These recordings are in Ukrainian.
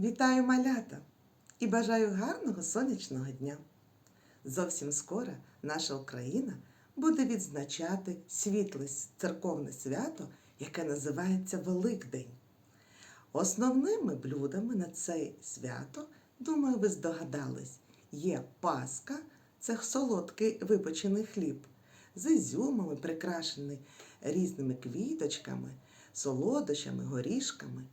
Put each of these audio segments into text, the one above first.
Вітаю малята і бажаю гарного сонячного дня. Зовсім скоро наша Україна буде відзначати світле церковне свято, яке називається Великдень. Основними блюдами на це свято, думаю, ви здогадались, є паска, це солодкий випечений хліб, з ізюмами, прикрашений різними квіточками, солодощами, горішками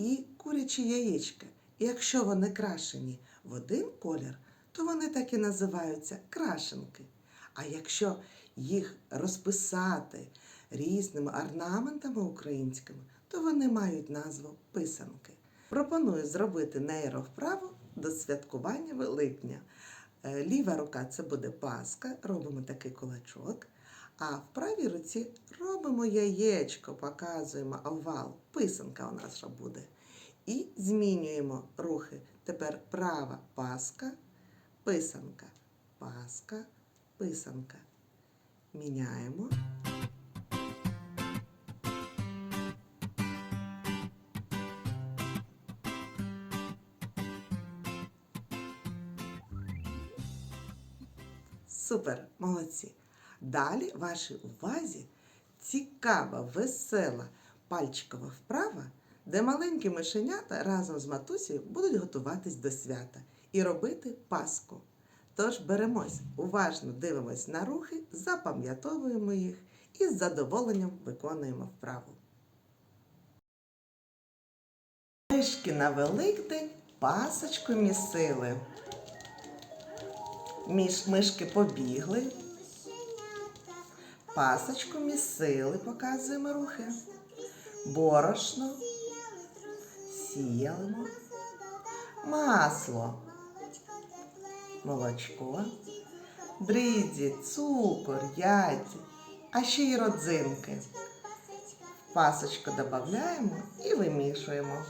і курячі яєчка. І якщо вони крашені в один колір, то вони так і називаються крашенки. А якщо їх розписати різними орнаментами українськими, то вони мають назву писанки. Пропоную зробити нейровправу до святкування Великдня. Е, Ліва рука це буде паска, робимо такий кулачок. А в правій руці робимо яєчко, показуємо овал. Писанка у нас буде. І змінюємо рухи. Тепер права паска, писанка, паска, писанка. Міняємо. Супер, молодці. Далі вашій увазі цікава, весела пальчикова вправа, де маленькі мишенята разом з матусею будуть готуватись до свята і робити паску. Тож беремось, уважно дивимось на рухи, запам'ятовуємо їх і з задоволенням виконуємо вправу. Мишки на Великдень пасочку місили. Між мишки побігли. Пасочку місили, показуємо рухи. Борошно. Сіялимо. Масло. Молочко. Дрізі, цукор, яйця, а ще й родзинки. Пасочку додаємо і вимішуємо.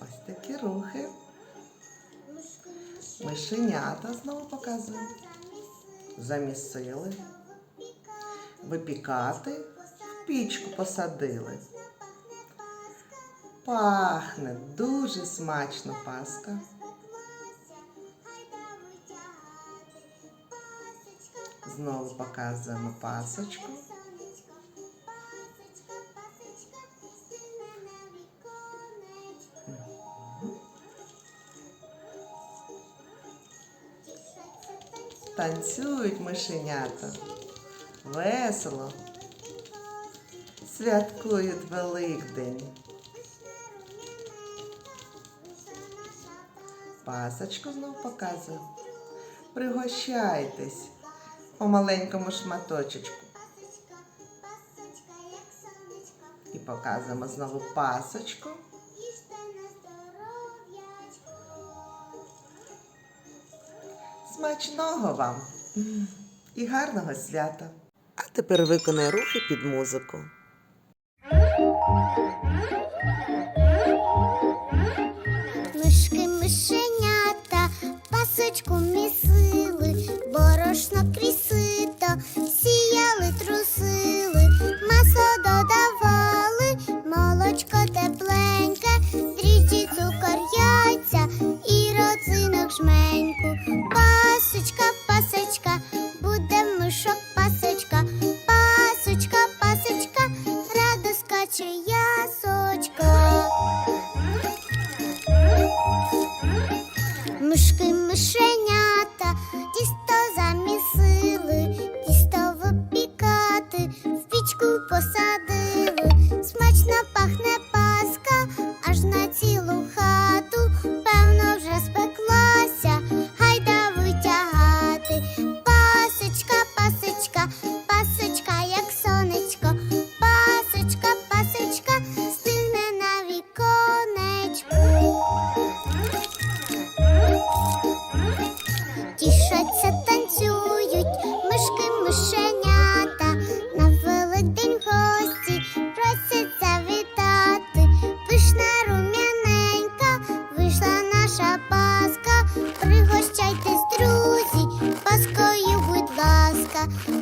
Ось такі рухи. Мишенята знову показуємо. Замісили. Випікати. В пічку посадили. Пахне дуже смачно паска. Знову показуємо пасочку. Танцюють мишенята. Весело. Святкують Великдень. Пасочку знов показую. Пригощайтесь по маленькому шматочечку. І показуємо знову пасочку. Смачного вам і гарного свята. А тепер виконай рухи під музику. Мишки мишенята, пасочку Мишки Ну,